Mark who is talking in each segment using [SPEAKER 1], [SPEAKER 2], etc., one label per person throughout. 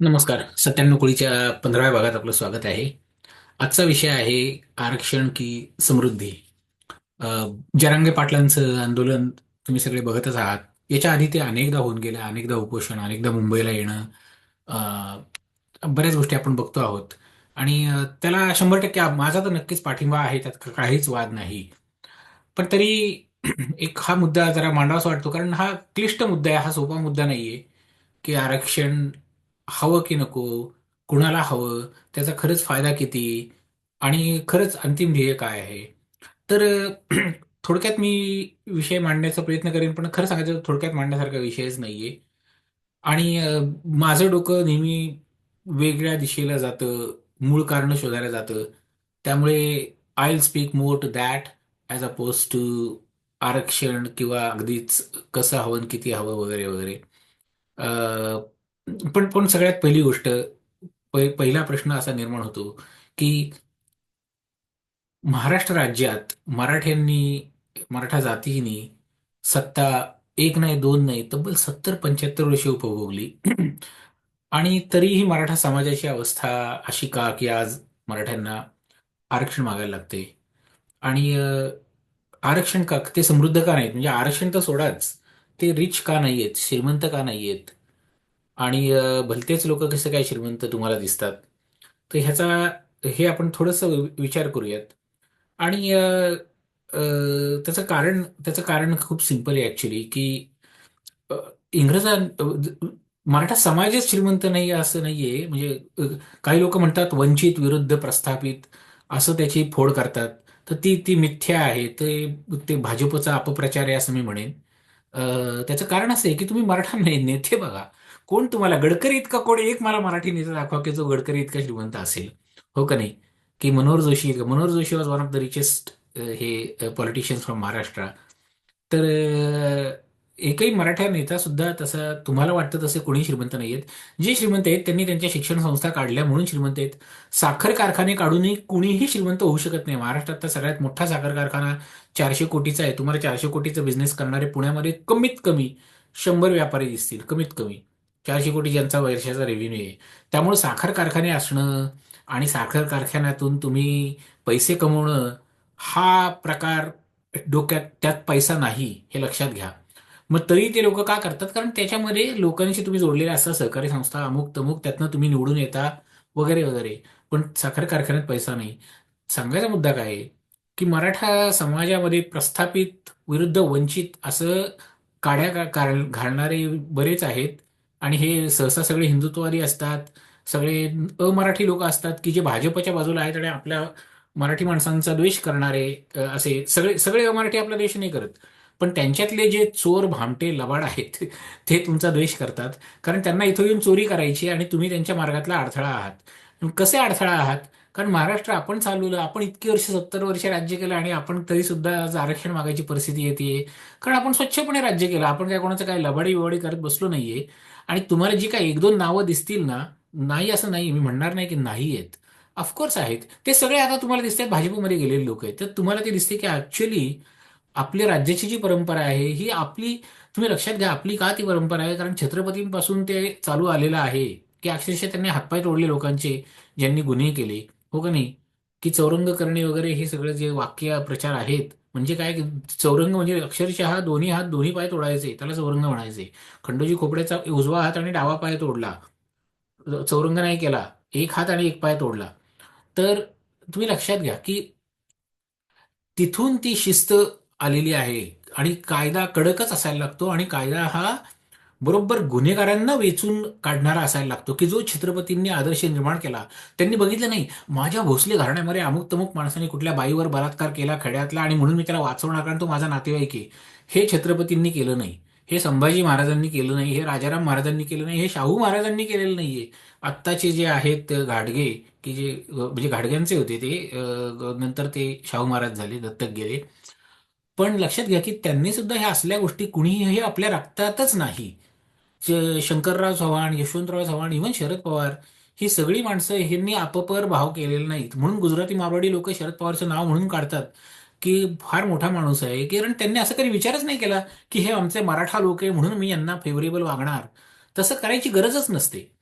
[SPEAKER 1] नमस्कार. सत्त्याण्णव कोळीच्या पंधराव्या भागात आपलं स्वागत आहे. आजचा विषय आहे आरक्षण की समृद्धी. जरांगे पाटलांचं आंदोलन तुम्ही सगळे बघतच आहात. याच्या आधी ते अनेकदा होऊन गेलं अनेकदा उपोषण अनेकदा मुंबईला येणं. बऱ्याच गोष्टी आपण बघतो आहोत. आणि त्याला शंभर टक्के माझा तर नक्कीच पाठिंबा आहे त्यात काहीच वाद नाही. पण तरी एक हा मुद्दा जरा मांडावासा वाटतो कारण हा क्लिष्ट मुद्दा आहे हा सोपा मुद्दा नाहीये की आरक्षण हवं की नको कुणाला हवं त्याचा खरंच फायदा किती आणि खरंच अंतिम ध्येय काय आहे? तर थोडक्यात मी विषय मांडण्याचा प्रयत्न करेन पण खरं सांगायचं थोडक्यात मांडण्यासारखा विषयच नाहीये. आणि माझं डोकं नेहमी वेगळ्या दिशेला जातं मूळ कारण शोधायला जातं. त्यामुळे I will speak more to that as opposed to aarakshan किंवा अगदीच कसं हवं आणि किती हवं वगैरे वगैरे. पण पण सगळ्यात पहिली गोष्ट पहि- पहिला प्रश्न असा निर्माण होतो की महाराष्ट्र राज्यात मराठ्यांनी मराठा जातीने सत्ता एक नाही दोन नाही तब्बल सत्तर पंच्याहत्तर वर्षे उपभोगली. आणि तरीही मराठा समाजाची अवस्था अशी का की आज मराठ्यांना आरक्षण मागायला लागते? आणि अ, आरक्षण का ते समृद्ध का नाहीत? म्हणजे आरक्षण तर सोडाच. ते रिच का नाहीयेत? श्रीमंत का नाहीयेत? आणि अ, भलतेच लोक कसं काय श्रीमंत तुम्हाला दिसतात? तर ह्याचा हे आपण थोडंसं विचार करूयात. आणि अ, अ, त्याचं कारण त्याचं कारण खूप सिंपल आहे ॲक्च्युली की अ, इंग्रजां अ, मराठा समाजच श्रीमंत नाही असं नाही आहे म्हणजे अ, काही लोक म्हणतात वंचित विरुद्ध प्रस्थापित असं त्याची फोड करतात. तर ती ती मिथ्या आहे. ते ते भाजपचा अपप्रचार आहे असं मी म्हणेन. अ, त्याचं कारण असं आहे की तुम्ही मराठा ने- नेते बघा. कोण तुम्हाला? गडकरी इतका कोण एक मला मराठी नेता दाखवा की जो गडकरी इतका श्रीमंत असेल. हो का नाही? की Manohar Joshi Manohar Joshi was one of the richest हे पॉलिटिशियन्स फ्रॉम महाराष्ट्र तर एकही मराठा नेता सुद्धा तसा तुम्हाला वाटतं तसे कोणी श्रीमंत नाही आहेत जे श्रीमंत आहेत त्यांनी त्यांच्या शिक्षण संस्था काढल्या म्हणून श्रीमंत आहेत. साखर कारखाने काढूनही कुणीही श्रीमंत होऊ शकत नाही. महाराष्ट्रात तर सगळ्यात मोठा साखर कारखाना चारशे कोटीचा आहे. तुम्हाला चारशे कोटीचा बिझनेस करणारे पुण्यामध्ये कमीत कमी शंभर व्यापारी दिसतील. कमीत कमी. चारशे कोटी ज्यांचा वर्षाचा रेव्हेन्यू आहे. त्यामुळे साखर कारखाने असणं आणि साखर कारखान्यातून तुम्ही पैसे कमवणं हा प्रकार डोक्यात त्यात पैसा नाही हे लक्षात घ्या. मग तरी ते लोक का करतात? कारण त्याच्यामध्ये लोकांशी तुम्ही जोडलेले असता सहकारी संस्था अमुक तमुक त्यातनं तुम्ही निवडून येता वगैरे वगैरे. पण साखर कारखान्यात पैसा नाही. सांगायचा मुद्दा काय आहे? की मराठा समाजामध्ये प्रस्थापित विरुद्ध वंचित असं काड्या का- कार- घालणारे बरेच आहेत. आणि हे सहसा सगळे हिंदुत्ववादी असतात सगळे अमराठी लोक असतात की जे भाजपच्या बाजूला आहेत आणि आपल्या मराठी माणसांचा द्वेष करणारे असे सगळे सगळे अमराठी आपला द्वेष नाही करत. पण त्यांच्यातले जे चोर भामटे लबाड आहेत ते तुमचा द्वेष करतात. कारण त्यांना इथं येऊन चोरी करायची आणि तुम्ही त्यांच्या मार्गातला अडथळा आहात. कसे अडथळा आहात? कारण महाराष्ट्र आपण चालवलं आपण इतकी वर्ष सत्तर वर्ष राज्य केलं आणि आपण तरी सुद्धा आज आरक्षण मागायची परिस्थिती येते कारण आपण स्वच्छपणे राज्य केलं आपण काय कोणाचं काय लबाडी बिबाडी करत बसलो नाहीये. आणि तुम्हाला जी काय एक दोन नावं दिसतील ना नाही असं नाही मी म्हणणार नाही की नाही आहेत. ऑफकोर्स आहेत. ते सगळे आता तुम्हाला दिसत आहेत भाजपमध्ये गेलेले लोक आहेत. तर तुम्हाला ते दिसते की ऍक्च्युली आपल्या राज्याची जी परंपरा आहे ही आपली तुम्ही लक्षात घ्या आपली का ती परंपरा आहे? कारण छत्रपतींपासून ते चालू आलेलं आहे की अक्षरशः त्यांनी हातपाय तोडले लोकांचे ज्यांनी गुन्हे केले. हो का नाही? की चौरंग करणे वगैरे हे सगळे जे वाक्य प्रचार आहेत म्हणजे काय चौरंग म्हणजे अक्षरशः दोन्ही हात दोन्ही पाय तोडायचे त्याला चौरंग म्हणायचे. खंडोजी खोपड्याचा उजवा हात आणि डावा पाय तोडला. चौरंग नाही केला एक हात आणि एक पाय तोडला. तर तुम्ही लक्षात घ्या की तिथून ती शिस्त आलेली आहे आणि कायदा कडकच असायला लागतो आणि कायदा हा बरोबर गुन्हेगारांना वेचून काढणारा असायला लागतो की जो छत्रपतींनी आदर्श निर्माण केला. त्यांनी बघितलं नाही. माझ्या भोसले घराण्यामध्ये अमुक तमुक माणसाने कुठल्या बाईवर बलात्कार केला खड्यातला आणि म्हणून मी त्याला वाचवणार कारण तो माझा नातेवाईक आहे. हे छत्रपतींनी केलं नाही. हे संभाजी महाराजांनी केलं नाही. हे राजाराम महाराजांनी केलं नाही. हे शाहू महाराजांनी केलेलं नाहीये. आत्ताचे जे आहेत घाडगे की जे म्हणजे घाडग्यांचे होते ते नंतर ते शाहू महाराज झाले दत्तक गेले. पण लक्षात घ्या की त्यांनी सुद्धा ह्या असल्या गोष्टी कुणीही हे आपल्या रक्तातच नाही. शंकरराव चव्हाण यशवंतराव चव्हाण इव्हन शरद पवार ही सगळी माणसं ह्यांनी आपपर भाव केलेले नाहीत. म्हणून गुजराती मारवाडी लोक शरद पवारचं नाव म्हणून काढतात की फार मोठा माणूस आहे. कारण त्यांनी असं कधी विचारच नाही केला की हे आमचे मराठा लोक आहे म्हणून मी यांना फेवरेबल वागणार. तसं करायची गरजच नसते.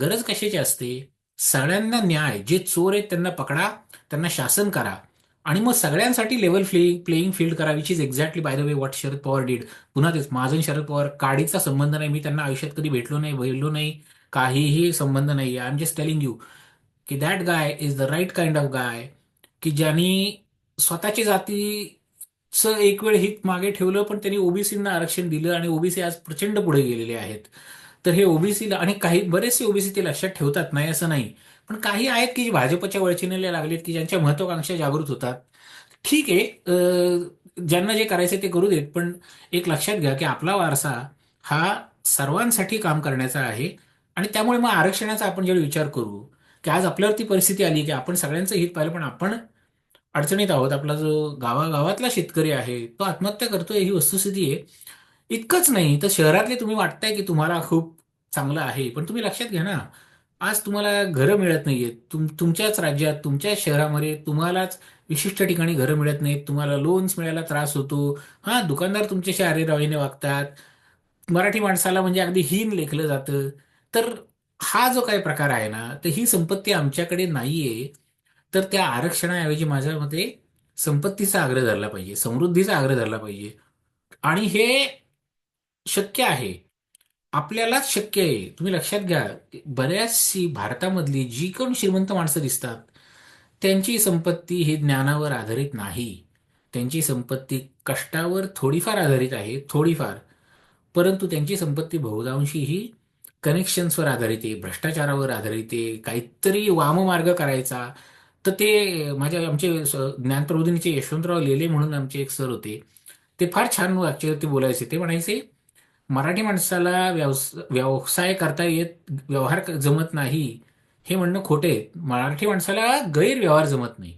[SPEAKER 1] गरज कशाची असते? सगळ्यांना न्याय. जे चोर आहेत त्यांना पकडा त्यांना शासन करा. आणि मग सगळ्यांसाठी लेवल प्ले प्लेईंग फील्ड करावी is exactly by the way what Sharad Pawar did पुन्हा तेच माझं आणि शरद पवार काडीचा संबंध नाही. मी त्यांना आयुष्यात कधी भेटलो नाही बोललो नाही. काहीही संबंध नाही. I am just telling you की that guy is the right kind of guy की ज्यांनी स्वतःची जातीचं एक वेळ हित मागे ठेवलं पण त्यांनी ओबीसींना आरक्षण दिलं आणि ओबीसी आज प्रचंड पुढे गेलेले आहेत. तर हे ओबीसीला आणि काही बरेचसे ओबीसी ते लक्षात ठेवतात नाही असं नाही. पण काही आहेत की जे भाजपच्या वळचिनेला लागलेत की ज्यांच्या महत्वाकांक्षा जागृत होतात. ठीक आहे ज्यांना जे करायचं ते करू देत पण एक लक्षात घ्या की आपला वारसा हा सर्वांसाठी काम करण्याचा आहे आणि त्यामुळे मग आरक्षणाचा आपण जेव्हा विचार करू की आज आपल्यावरती परिस्थिती आली की आपण सगळ्यांचं हित पाहिलं पण आपण अडचणीत आहोत आपला जो गावागावातला शेतकरी आहे तो आत्महत्या करतोय ही वस्तुस्थिती आहे. इतकंच नाही तर शहरातले तुम्ही वाटताय की तुम्हाला खूप चांगलं आहे पण तुम्ही लक्षात घ्या ना आज तुम्हाला घरं मिळत नाहीयेत. तुम तुमच्याच राज्यात तुमच्याच शहरामध्ये तुम्हालाच विशिष्ट ठिकाणी घरं मिळत नाहीत. तुम्हाला लोन्स मिळायला त्रास होतो. हा दुकानदार तुमच्याशी आरेरावीने वागतात. मराठी माणसाला म्हणजे अगदी हीन लेखलं जातं. तर हा जो काही प्रकार आहे ना तर ही संपत्ती आमच्याकडे नाहीये. तर त्या आरक्षणाऐवजी माझ्या मते संपत्तीचा आग्रह धरला पाहिजे. समृद्धीचा आग्रह धरला पाहिजे. आणि हे शक्य आहे. आपल्यालाच शक्य आहे. तुम्ही लक्षात घ्या बऱ्याचशी भारतामधली जी कोण श्रीमंत माणसं दिसतात त्यांची संपत्ती ही ज्ञानावर आधारित नाही. त्यांची संपत्ती कष्टावर थोडीफार आधारित आहे थोडीफार. परंतु त्यांची संपत्ती बहुतांशी ही कनेक्शन्सवर आधारित आहे भ्रष्टाचारावर आधारित आहे. काहीतरी वाममार्ग करायचा. तर ते माझ्या आमचे स- ज्ञानप्रबोधिनीचे यशवंतराव लेले म्हणून आमचे एक सर होते. ते फार छान वाक्यावरती बोलायचे. ते म्हणायचे मराठी माणसाला व्यवस व्यवसाय करता येत व्यवहार क- जमत नाही हे म्हणणं खोटे मराठी माणसाला गैरव्यवहार जमत नाही.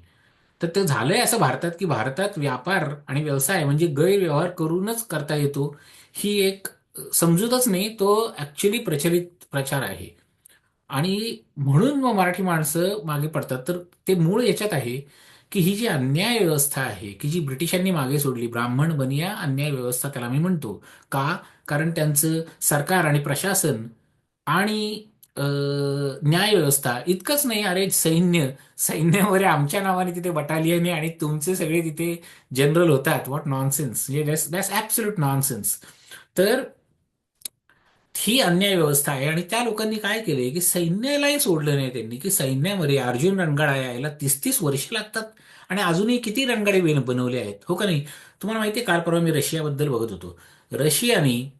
[SPEAKER 1] तर ते झालंय असं भारतात की भारतात व्यापार आणि व्यवसाय म्हणजे गैरव्यवहार करूनच करता येतो ही एक समजूतच नाही तो ऍक्च्युली प्रचलित प्रचार आहे. आणि म्हणून मग मराठी माणसं मागे पडतात. तर ते मूळ याच्यात आहे की ही जी अन्याय व्यवस्था आहे की जी ब्रिटिशांनी मागे सोडली ब्राह्मण बनिया अन्याय व्यवस्था त्याला मी म्हणतो का कारण त्यांचं सरकार आणि प्रशासन आणि न्यायव्यवस्था न्याय व्यवस्था इतकंच नाही. अरे सैन्य सैन्यामध्ये आमच्या नावाने तिथे बटालियन आहे आणि तुमचे सगळे तिथे जनरल होतात. व्हॉट नॉनसेन्स म्हणजे दॅट्स ऍब्सोल्यूट नॉनसेन्स तर ही अन्याय व्यवस्था आहे आणि त्या लोकांनी काय केलंय की सैन्यालाही सोडलं नाही त्यांनी की सैन्यामध्ये अर्जुन रणगाडा यायला तीस तीस वर्ष लागतात आणि अजूनही किती रणगाडे बनवले आहेत? हो का नाही? तुम्हाला माहिती आहे काल परवा मी रशियाबद्दल बघत होतो. रशियाने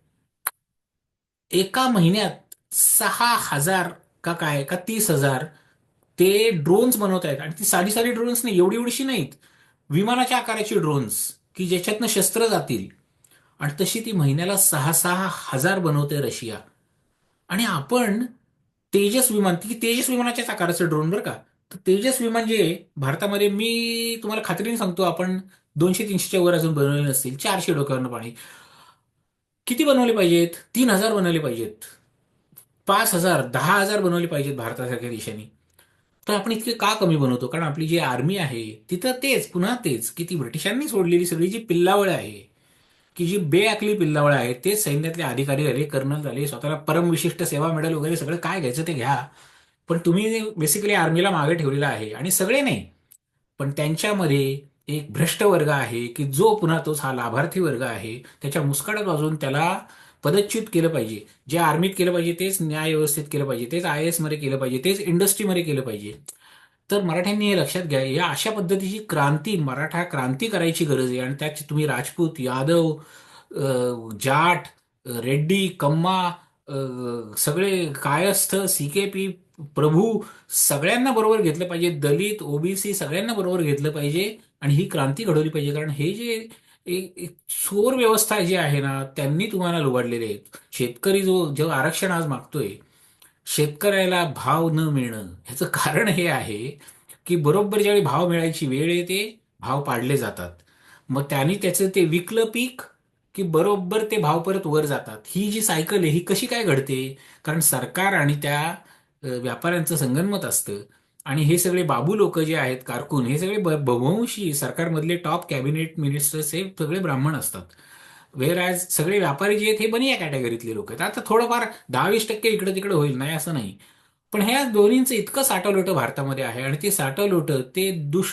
[SPEAKER 1] एका महिन्यात सहा हजार का काय का तीस हजार ते ड्रोन्स बनवत आहेत. आणि ती साधी साधी ड्रोन्स नाही एवढी एवढीशी नाहीत. विमानाच्या आकाराची ड्रोन्स की ज्याच्यातनं शस्त्र जातील. आणि तशी ती महिन्याला सहा सहा हजार बनवते रशिया. आणि आपण तेजस विमान ती तेजस विमानाच्याच आकाराचं ड्रोन बरं का? तर तेजस विमान जे भारतामध्ये मी तुम्हाला खात्रीने सांगतो आपण दोनशे तीनशेच्या वर अजून बनवले नसतील. चारशे डोक्यावरनं पाणी. किती बनवले पाहिजेत? तीन हजार बनवले पाहिजेत. पाच हजार दहा हजार बनवले पाहिजेत भारतासारख्या देशांनी. तर आपण इतके का कमी बनवतो? कारण आपली जी आर्मी आहे तिथं तेच पुन्हा तेच की ती ब्रिटिशांनी सोडलेली सगळी जी पिल्लावळ आहे की जी बेअकली पिल्लावळ आहे तेच सैन्यातले अधिकारी झाले कर्नल झाले स्वतःला परमविशिष्ट सेवा मेडल वगैरे सगळं काय घ्यायचं ते घ्या. पण तुम्ही बेसिकली आर्मीला मागे ठेवलेलं आहे. आणि सगळे नाही. पण त्यांच्यामध्ये एक भ्रष्ट वर्ग आहे की जो पुन्हा तोच हा लाभार्थी वर्ग आहे त्याच्या मुस्काडात वाजवून त्याला पदच्युत केलं पाहिजे. जे आर्मीत केलं पाहिजे तेच न्याय व्यवस्थेत केलं पाहिजे तेच आय एसमध्ये केलं पाहिजे तेच इंडस्ट्रीमध्ये केलं पाहिजे. तर मराठ्यांनी हे लक्षात घ्या या अशा पद्धतीची क्रांती मराठा क्रांती करायची गरज आहे आणि त्यात तुम्ही राजपूत यादव जाट रेड्डी कम्मा सगळे Kayastha C K P Prabhu सगळ्यांना बरोबर घेतलं पाहिजे दलित ओबीसी सगळ्यांना बरोबर घेतलं पाहिजे. आणि ही क्रांती घडवली पाहिजे. कारण हे जे एक एक चोर व्यवस्था जी आहे ना त्यांनी तुम्हाला लुबाडलेले आहेत. शेतकरी जो जो आरक्षण आज मागतोय शेतकऱ्याला भाव न मिळणं ह्याचं कारण हे आहे की बरोबर ज्यावेळी भाव मिळायची वेळ येते भाव पाडले जातात. मग त्यांनी त्याचं ते विकलं पीक की बरोबर ते भाव परत वर जातात. ही जी सायकल आहे ही कशी काय घडते? कारण सरकार आणि त्या व्यापाऱ्यांचं संगनमत असतं. आणि हे सगळे बाबू लोक जे आहेत कारकून हे सगळे ब- सरकारमधले टॉप कॅबिनेट मिनिस्टर्स हे सगळे ब्राह्मण असतात. वेर ॲज सगळे व्यापारी जे आहेत हे बनी या कॅटेगरीतले लोक आहेत. आता थोडंफार दहा वीस टक्के इकडे तिकडे होईल नाही असं नाही. पण ह्या दोन्हींचं इतकं साठवलोटं भारतामध्ये आहे आणि ते साठवलोटं ते दुष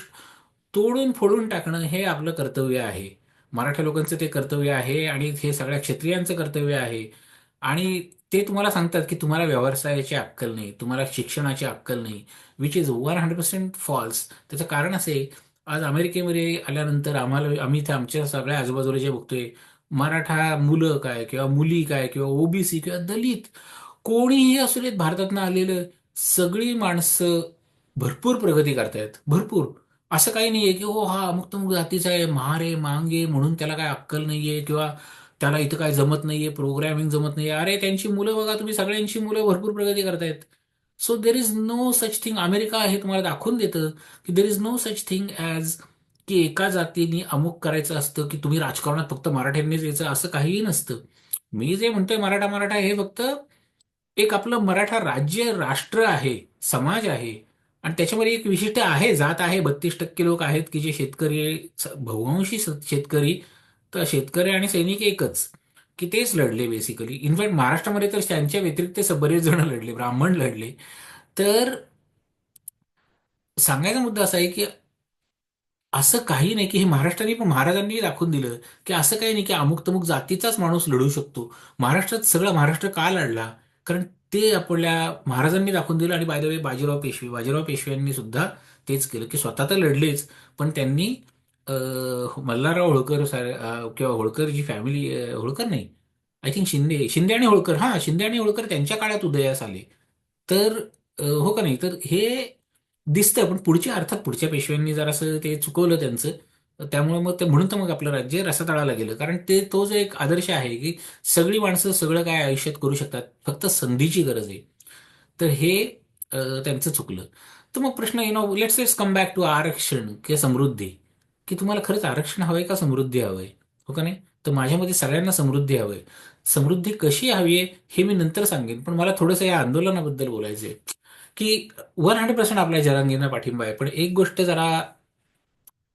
[SPEAKER 1] तोडून फोडून टाकणं हे आपलं कर्तव्य आहे. मराठा लोकांचं ते कर्तव्य आहे आणि हे सगळ्या क्षत्रियांचं कर्तव्य आहे. आणि ते तुम्हाला सांगतात की तुम्हाला व्यवसायाची अक्कल नाही तुम्हाला शिक्षणाची अक्कल नाही which is one hundred percent false त्याचं कारण असे आज अमेरिकेमध्ये आल्यानंतर आम्हाला आम्ही इथे आमच्या सगळ्या आजूबाजूला जे बघतोय मराठा मुलं काय किंवा मुली काय किंवा ओबीसी किंवा दलित कोणीही असू देत भारतातनं आलेलं सगळी माणसं भरपूर प्रगती करतायत भरपूर. असं काही नाहीये की हो हा अमुक तमुक जातीचा आहे महार आहे मांग आहे म्हणून त्याला काय अक्कल नाहीये किंवा त्याला इथं काय जमत नाहीये प्रोग्रॅमिंग जमत नाहीये. अरे त्यांची मुलं बघा तुम्ही सगळ्यांची मुलं भरपूर प्रगती करतायत. So there is no such thing America हे तुम्हाला दाखवून देतं की there is no such thing as की एका जातीने अमुक करायचं असतं की तुम्ही राजकारणात फक्त मराठ्यांनीच यायचं असं काहीही नसतं. मी जे म्हणतोय मराठा मराठा हे फक्त एक आपलं मराठा राज्य राष्ट्र आहे समाज आहे. आणि त्याच्यामध्ये एक विशिष्ट आहे जात आहे. बत्तीस टक्के लोक आहेत की जे शेतकरी बहुवंशी शेतकरी तर शेतकरी आणि सैनिक एकच की तेच लढले बेसिकली इनफॅक्ट महाराष्ट्रामध्ये तर त्यांच्या व्यतिरिक्त बरेच जण लढले ब्राह्मण लढले. तर सांगायचा मुद्दा असा आहे की असं काही नाही की हे महाराष्ट्राने पण महाराजांनी दाखवून दिलं की असं काही नाही की अमुक तमुक जातीचाच माणूस लढू शकतो. महाराष्ट्रात सगळा महाराष्ट्र का लढला? कारण ते आपल्या महाराजांनी दाखवून दिलं आणि by the way Bajirao Peshwa Bajirao पेशव्यांनी सुद्धा तेच केलं की स्वतः तर लढलेच पण त्यांनी अं, मल्हारराव होळकर सारे- किंवा होळकर जी फॅमिली होळकर नाही. आय थिंक शिंदे शिंदे आणि होळकर हां शिंदे आणि होळकर त्यांच्या काळात उदयास आले. तर हो का नाही? तर हे दिसतं पण पुढच्या अर्थात पुढच्या पेशव्यांनी जरासं ते चुकवलं त्यांचं त्यामुळे मग ते म्हणून तर मग आपलं राज्य रसातळाला गेलं. कारण ते तो जो एक आदर्श आहे की सगळी माणसं सगळं काय आयुष्यात करू शकतात फक्त संधीची गरज आहे. तर हे अ, त्यांचं चुकलं. तर मग प्रश्न you know let's let's come back to aarakshan किंवा समृद्धी. की तुम्हाला खरंच आरक्षण हवं आहे का समृद्धी हवं आहे हो का नाही? तर माझ्या मते सगळ्यांना समृद्धी हवं आहे समृद्धी कशी हवी आहे हे मी नंतर सांगेन. पण मला थोडंसं या आंदोलनाबद्दल बोलायचं आहे की वन हंड्रेड पर्सेंट आपल्या जरांगींना पाठिंबा आहे. पण एक गोष्ट जरा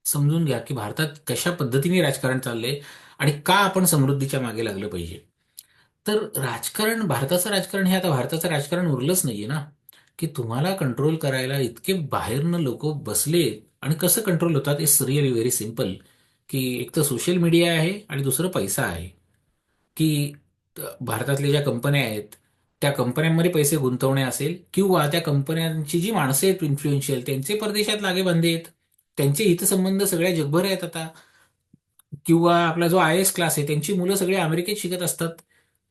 [SPEAKER 1] समजून घ्या की भारतात कशा पद्धतीने राजकारण चाललंय आणि का आपण समृद्धीच्या मागे लागलं पाहिजे. तर राजकारण भारताचं राजकारण हे आता भारताचं राजकारण उरलंच नाहीये ना. की तुम्हाला कंट्रोल करायला इतके बाहेरनं लोक बसले आणि कसं कंट्रोल होतात इट्स रिअली व्हेरी सिंपल की एक तर सोशल मीडिया आहे आणि दुसरं पैसा आहे. की भारतातल्या ज्या कंपन्या आहेत त्या कंपन्यांमध्ये पैसे गुंतवणे असेल किंवा त्या कंपन्यांची जी माणसं आहेत इन्फ्लुएन्शियल त्यांचे परदेशात लागेबांधे आहेत. त्यांचे हितसंबंध सगळ्या जगभर आहेत आता. किंवा आपला जो आय एस क्लास आहे त्यांची मुलं सगळे अमेरिकेत शिकत असतात.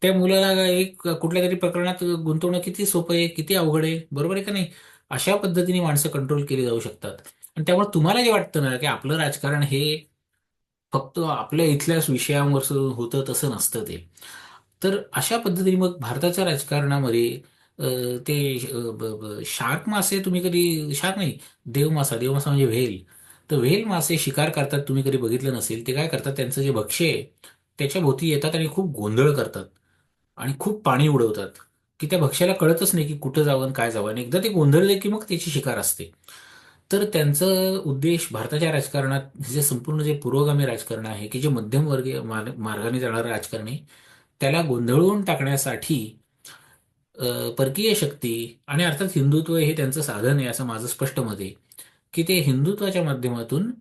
[SPEAKER 1] त्या मुलाला एक कुठल्या तरी प्रकरणात गुंतवणं किती सोपं आहे किती अवघड आहे बरोबर आहे का नाही? अशा पद्धतीने माणसं कंट्रोल केली जाऊ शकतात. आणि त्यामुळे तुम्हाला जे वाटतं ना की आपलं राजकारण हे फक्त आपल्या इथल्याच विषयांवर होतं तसं नसतं ते. तर अशा पद्धतीने मग भारताच्या राजकारणामध्ये ते शार्क मासे तुम्ही कधी शार्क नाही देवमासा देवमासा म्हणजे व्हेल. तर व्हेल मासे शिकार करतात तुम्ही कधी बघितलं नसेल ते काय करतात त्यांचं जे भक्ष्य आहे त्याच्या भोवती येतात आणि खूप गोंधळ करतात. आणि खूप पाणी उडवतात. की त्या भक्ष्याला कळतच नाही की कुठं जावं आणि काय जावं. आणि एकदा ते गोंधळले की मग त्याची शिकार असते. तर त्यांचं उद्देश भारताच्या राजकारणात जे संपूर्ण जे पुरोगामी राजकारण आहे की जे मध्यमवर्गीय मार्गाने जाणारं राजकारण आहे त्याला गोंधळून टाकण्यासाठी परकीय शक्ती आणि अर्थात हिंदुत्व हे त्यांचं साधन आहे असं माझं स्पष्ट मत आहे की ते हिंदुत्वाच्या माध्यमातून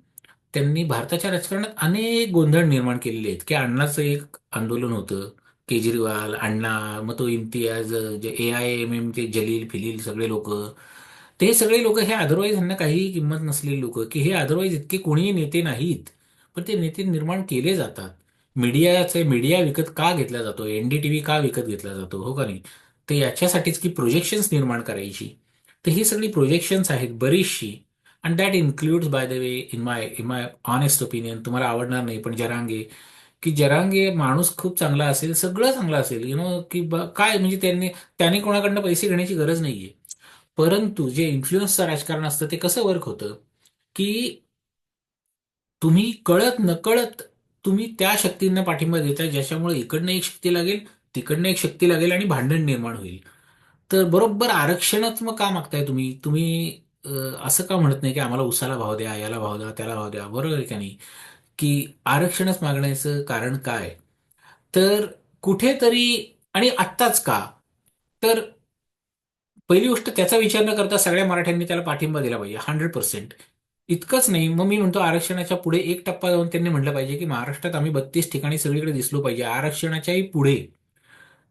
[SPEAKER 1] त्यांनी भारताच्या राजकारणात अनेक गोंधळ निर्माण केलेले आहेत. की अण्णाचं एक आंदोलन होतं केजरीवाल अण्णा मग तो इम्तियाज जे ए आय एम एम ते जलील फिलील सगळे लोक ते सगळे लोक हे अदरवाईज ह्यांना काहीही किंमत नसलेले लोक की हे अदरवाईज इतके कोणीही नेते नाहीत पण ते नेते निर्माण केले जातात. मीडियाचे मीडिया विकत का घेतला जातो? एनडीटीव्ही का विकत घेतला जातो? हो का नाही? तर याच्यासाठीच की प्रोजेक्शन्स निर्माण करायची. तर ही सगळी प्रोजेक्शन्स आहेत बरीचशी. And that includes by the way in my in my honest opinion तुम्हाला आवडणार नाही पण जरांगे. की जरांगे माणूस खूप चांगला असेल सगळं चांगलं असेल. यु नो की काय? म्हणजे त्यांनी त्याने कोणाकडनं पैसे घेण्याची गरज नाहीये. परंतु जे इन्फ्लुअन्सचं राजकारण असतं ते कसं वर्क होतं? की तुम्ही कळत नकळत तुम्ही त्या शक्तींना पाठिंबा देता ज्याच्यामुळे इकडनं एक शक्ती लागेल तिकडनं एक शक्ती लागेल आणि भांडण निर्माण होईल. तर बरोबर आरक्षणात्मक मग का मागताय तुम्ही? तुम्ही असं का म्हणत नाही की आम्हाला उसाला भाव द्या याला भाव द्या त्याला भाव द्या? बरोबर आहे का नाही? की आरक्षणच मागण्याचं कारण काय? तर कुठेतरी आणि आत्ताच का? तर पहिली गोष्ट त्याचा विचार न करता सगळ्या मराठ्यांनी त्याला पाठिंबा दिला पाहिजे हंड्रेड पर्सेंट इतकंच नाही मग मी म्हणतो आरक्षणाच्या पुढे एक टप्पा जाऊन त्यांनी म्हटलं पाहिजे की महाराष्ट्रात आम्ही बत्तीस ठिकाणी सगळीकडे दिसलो पाहिजे आरक्षणाच्याही पुढे.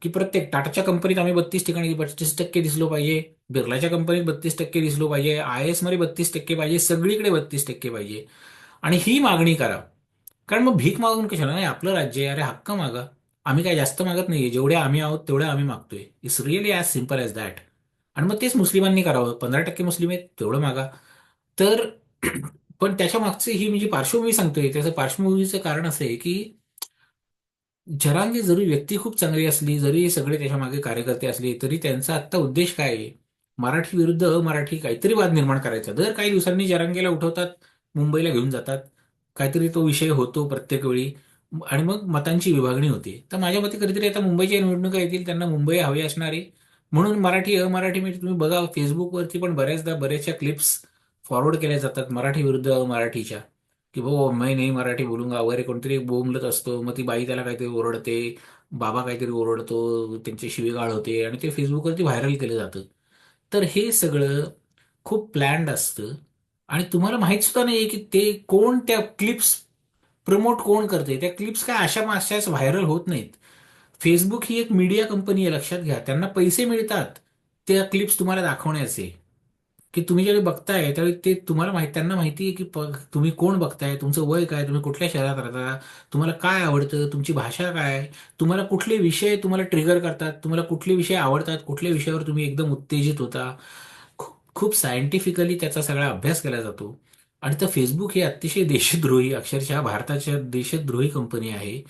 [SPEAKER 1] की प्रत्येक टाटाच्या कंपनीत आम्ही बत्तीस ठिकाणी बत्तीस टक्के दिसलो पाहिजे बिर्लाच्या कंपनीत बत्तीस टक्के दिसलो पाहिजे आय एसमध्ये बत्तीस टक्के पाहिजे सगळीकडे बत्तीस टक्के पाहिजे. आणि ही मागणी करा. कारण मग भीक मागून कशाला? नाही आपलं राज्य आहे अरे हक्क मागा. आम्ही काय जास्त मागत नाहीये जेवढे आम्ही आहोत तेवढे आम्ही मागतोय. It's really as simple as that आणि मग तेच मुस्लिमांनी करावं. पंधरा टक्के मुस्लिम आहेत तेवढं मागा. तर पण त्याच्या मागची ही म्हणजे पार्श्वभूमी सांगतोय. त्याचं पार्श्वभूमीचं कारण असं आहे की जरांगे जरी व्यक्ती खूप चांगली असली जरी सगळे त्याच्यामागे कार्यकर्ते असले तरी त्यांचा आत्ता उद्देश काय आहे? मराठी विरुद्ध अमराठी काहीतरी वाद निर्माण करायचा. दर काही दिवसांनी जरांगेला उठवतात मुंबईला घेऊन जातात. काहीतरी तो विषय होतो प्रत्येक वेळी. आणि मग मतांची विभागणी होते. तर माझ्या मते कधीतरी आता मुंबईच्या निवडणुका येतील त्यांना मुंबई हवी असणारे. म्हणून मराठी अमराठी म्हणजे तुम्ही बघा फेसबुकवरती पण बऱ्याचदा बऱ्याचशा क्लिप्स फॉरवर्ड केल्या जातात मराठी विरुद्ध अमराठीच्या. की भाऊ मी नाही मराठी बोलूंगा वगैरे कोणतरी बोंबलत असतो. मग ती बाई त्याला काहीतरी ओरडते बाबा काहीतरी ओरडतो त्यांचे शिवीगाळ होते आणि ते फेसबुकवरती व्हायरल केलं जातं. तर हे सगळं खूप प्लॅन्ड असतं आणि तुम्हाला माहीत सुद्धा नाही की ते कोण त्या क्लिप्स प्रमोट कोण करते त्या क्लिप्स काय अशा माशाच व्हायरल होत नाहीत. फेसबुक ही एक मीडिया कंपनी आहे लक्षात घ्या. त्यांना पैसे मिळतात. त्या क्लिप्स तुम्हाला दाखवण्याचे. की तुम्ही ज्यावेळी बघताय त्यावेळी ते तुम्हाला माहिती त्यांना माहिती आहे की तुम्ही कोण बघताय तुमचं वय काय तुम्ही कुठल्या शहरात राहता तुम्हाला काय आवडतं तुमची भाषा काय तुम्हाला कुठले विषय तुम्हाला ट्रिगर करतात तुम्हाला कुठले विषय आवडतात कुठल्या विषयावर तुम्ही एकदम उत्तेजित होता. खूप खूप सायंटिफिकली त्याचा सगळा अभ्यास केला जातो. आणि तर फेसबुक ही अतिशय देशद्रोही अक्षरशः भारताच्या देशद्रोही कंपनी आहे.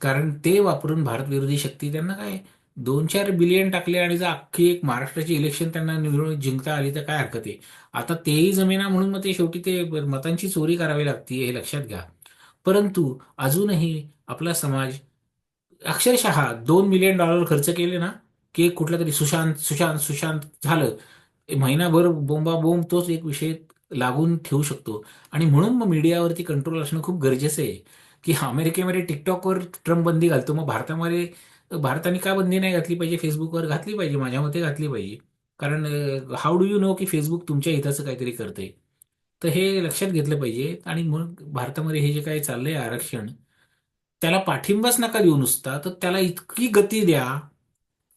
[SPEAKER 1] कारण ते वापरून भारत विरोधी शक्ती त्यांना काय दोन चार बिलियन टाकले आणि जर अख्खी एक महाराष्ट्राची इलेक्शन त्यांना निवडून जिंकता आली तर काय हरकत आहे? आता तेही जमेना म्हणून मग ते शेवटी ते मतांची चोरी करावी लागते हे लक्षात घ्या. परंतु अजूनही आपला समाज अक्षरशः दोन मिलियन डॉलर खर्च केले ना की कुठला तरी सुशांत सुशांत सुशांत झालं. महिनाभर बोंबा बोंब तोच एक विषय लागून ठेवू शकतो. आणि म्हणून मग मीडियावरती कंट्रोल असणं खूप गरजेचं आहे. की अमेरिकेमध्ये टिकटॉकवर ट्रम्प बंदी घालतो. मग भारतामध्ये भारताने का बंदी नाही घातली पाहिजे? फेसबुकवर घातली पाहिजे? माझ्या मते घातली पाहिजे. कारण हाऊ डू यू नो की फेसबुक तुमच्या हिताचं काहीतरी करते तर हे लक्षात घेतलं पाहिजे. आणि मग भारतामध्ये हे जे काही चाललंय आरक्षण त्याला पाठिंबाच नका देऊ नुसता. तर त्याला इतकी गती द्या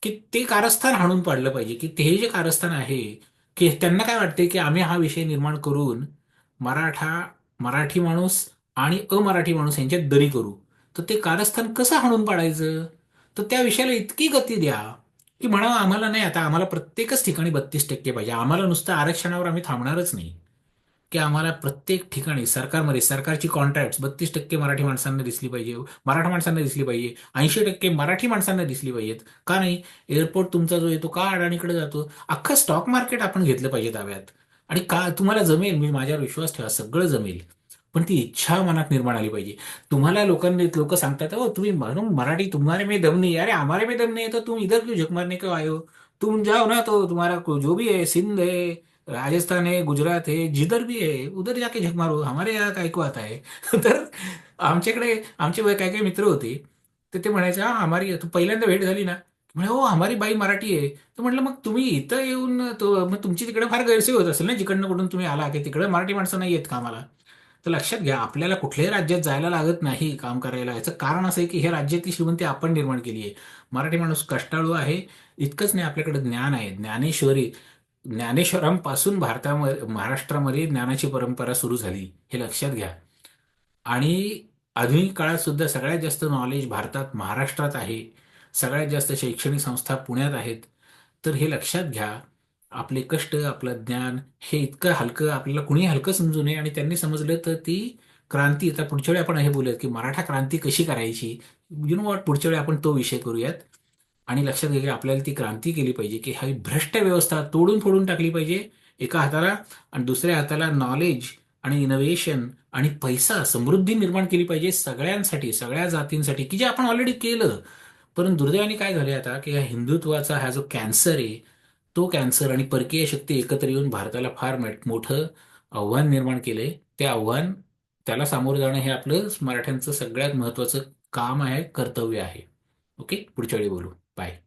[SPEAKER 1] की ते कारस्थान हाणून पाडलं पाहिजे. की ते जे कारस्थान आहे की त्यांना काय वाटते की आम्ही हा विषय निर्माण करून मराठा मराठी माणूस आणि अमराठी माणूस यांच्यात दरी करू. तर ते कारस्थान कसं हाणून पाडायचं? तर त्या विषयाला इतकी गती द्या की म्हणा आम्हाला नाही आता आम्हाला प्रत्येकच ठिकाणी बत्तीस टक्के पाहिजे. आम्हाला नुसतं आरक्षणावर आम्ही थांबणारच नाही. की आम्हाला प्रत्येक ठिकाणी सरकारमध्ये सरकारची कॉन्ट्रॅक्ट बत्तीस टक्के मराठी माणसांना दिसली पाहिजे. मराठा माणसांना दिसली पाहिजे. ऐंशी टक्के मराठी माणसांना दिसली पाहिजेत. का नाही? एअरपोर्ट तुमचा जो येतो का अडाणीकडे जातो? अख्खं स्टॉक मार्केट आपण घेतलं पाहिजे ताब्यात. आणि का तुम्हाला जमेल मी माझ्यावर विश्वास ठेवा सगळं जमेल. पण ती इच्छा मनात निर्माण आली पाहिजे. तुम्हाला लोकांनी लोक सांगतात हो तुम्ही म्हणून मराठी तुम्हारे मी दम नाही अरे हमारे मी दम नाही तर तो तुम इधर क्यों झक मारने क्यों आयो हो? तुम जाओ ना तो तुम्हारा जो भी है सिंध है राजस्थान है गुजरात है जिधर भी है उधर जाके झक मारो हमारे यहाँ काय को आता है? तर आमच्याकडे आमचे काय काय मित्र होते तर ते म्हणायचे हा हमारी तू पहिल्यांदा भेट झाली ना? म्हणजे हो हमारी बाई मराठी आहे. तर म्हटलं मग तुम्ही इथं येऊन तो मग तुमची तिकडे फार गैरसोय होत असेल ना जिकडनं कुठून तुम्ही आला की तिकडे मराठी माणसं नाही आहेत कामाला? तर लक्षात घ्या आपल्याला कुठल्याही राज्यात जायला लागत नाही काम करायला. याचं कारण असं आहे की हे राज्यातली श्रीमंती आपण निर्माण केली आहे. मराठी माणूस कष्टाळू आहे. इतकंच नाही आपल्याकडे ज्ञान आहे. ज्ञानेश्वरी ज्ञानेश्वरांपासून भारतामध्ये महाराष्ट्रामध्ये ज्ञानाची परंपरा सुरू झाली हे लक्षात घ्या. आणि आधुनिक काळात सुद्धा सगळ्यात जास्त नॉलेज भारतात महाराष्ट्रात आहे. सगळ्यात जास्त शैक्षणिक संस्था पुण्यात आहेत. तर हे लक्षात घ्या आपले कष्ट आपलं ज्ञान हे इतकं हलकं आपल्याला कुणी हलकं समजू नये. आणि त्यांनी समजलं तर ती क्रांती आता पुढच्या वेळी आपण हे बोलूयात की मराठा क्रांती कशी करायची? यु नो वॉट पुढच्या वेळी आपण तो विषय करूयात. आणि लक्षात घ्या की आपल्याला ती क्रांती केली पाहिजे की ही भ्रष्ट व्यवस्था तोडून फोडून टाकली पाहिजे. एका हाताला आणि दुसऱ्या हाताला नॉलेज आणि इनोव्हेशन आणि पैसा समृद्धी निर्माण केली पाहिजे सगळ्यांसाठी सगळ्या जातींसाठी की जे आपण ऑलरेडी केलं. परंतु दुर्दैवाने काय झाले आता की ह्या हिंदुत्वाचा हा जो कॅन्सर आहे तो कॅन्सर आणि परकीय शक्ती एकत्र येऊन भारताला फार मोठं आव्हान निर्माण केलंय. ते आव्हान त्याला सामोरं जाणं हे आपलं मराठ्यांचं सगळ्यात महत्वाचं काम आहे कर्तव्य आहे. ओके? पुढच्या वेळी बोलू. बाय.